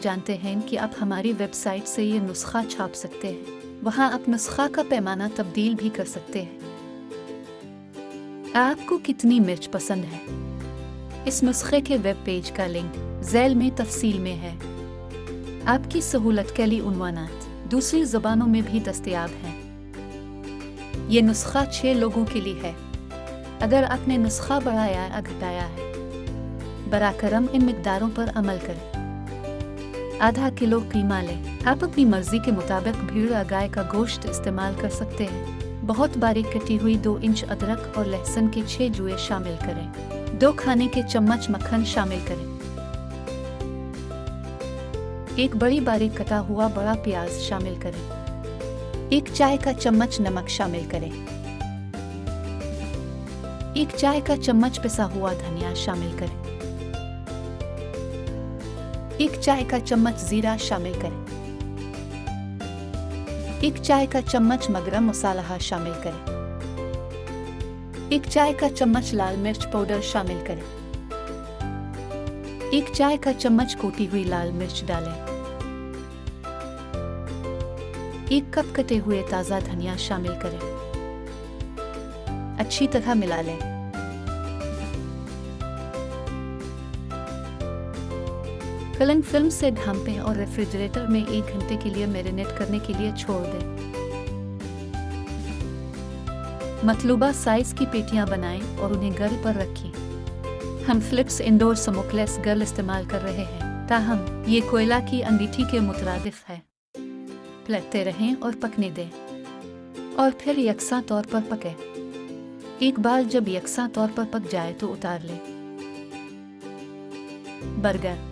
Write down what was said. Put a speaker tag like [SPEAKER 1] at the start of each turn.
[SPEAKER 1] जानते हैं कि आप हमारी वेबसाइट से ये नुस्खा छाप सकते हैं। वहाँ आप नुस्खा का पैमाना तब्दील भी कर सकते हैं। आपको कितनी मिर्च पसंद है? इस नुस्खे के वेब पेज का लिंक जैल में तफसील में है। आपकी सहूलत के लिए उनवानात। दूसरी जुबानों में भी दस्तियाब हैं। ये नुस्खा छह लोगों के लिए है। अगर आपने नुस्खा बढ़ाया या घटाया है बराकरम इन मकदारों पर अमल करें। आधा किलो कीमा लें। आप अपनी मर्ज़ी के मुताबिक भीड़ या गाय का गोश्त इस्तेमाल कर सकते हैं। बहुत बारीक कटी हुई दो इंच अदरक और लहसुन के छह जुए शामिल करें। दो खाने के चम्मच मक्खन शामिल करें। एक बड़ी बारीक कटा हुआ बड़ा प्याज शामिल करें। एक चाय का चम्मच नमक शामिल करें। एक चाय का चम्मच पिसा हुआ धनिया शामिल करें। एक चाय का चम्मच जीरा शामिल करें। एक चाय का चम्मच मगरम मसाला शामिल करें। एक चाय का चम्मच लाल मिर्च पाउडर शामिल करें। एक चाय का चम्मच कोटी हुई लाल मिर्च डालें। एक कप कटे हुए ताज़ा धनिया शामिल करें। अच्छी तरह मिला लें। कलंग फ़िल्म से ढांपें और रेफ्रिजरेटर में एक घंटे के लिए मैरिनेट करने के लिए छोड़ दें। मतलूबा साइज़ की पेटियाँ बनाएँ और उन्हें गर्ल पर रखें। हम फिलिप्स इंडोर स्मोकलेस गर्ल इस्तेमाल कर रहे हैं। ताहम, ये कोयला की अंगीठी के मुतरादिफ है। पलटते रहें और पकने दें। और फिर यकसा तौर पर पके। एक बार जब यकसा तौर पर पक जाए तो उतार लें। बर्गर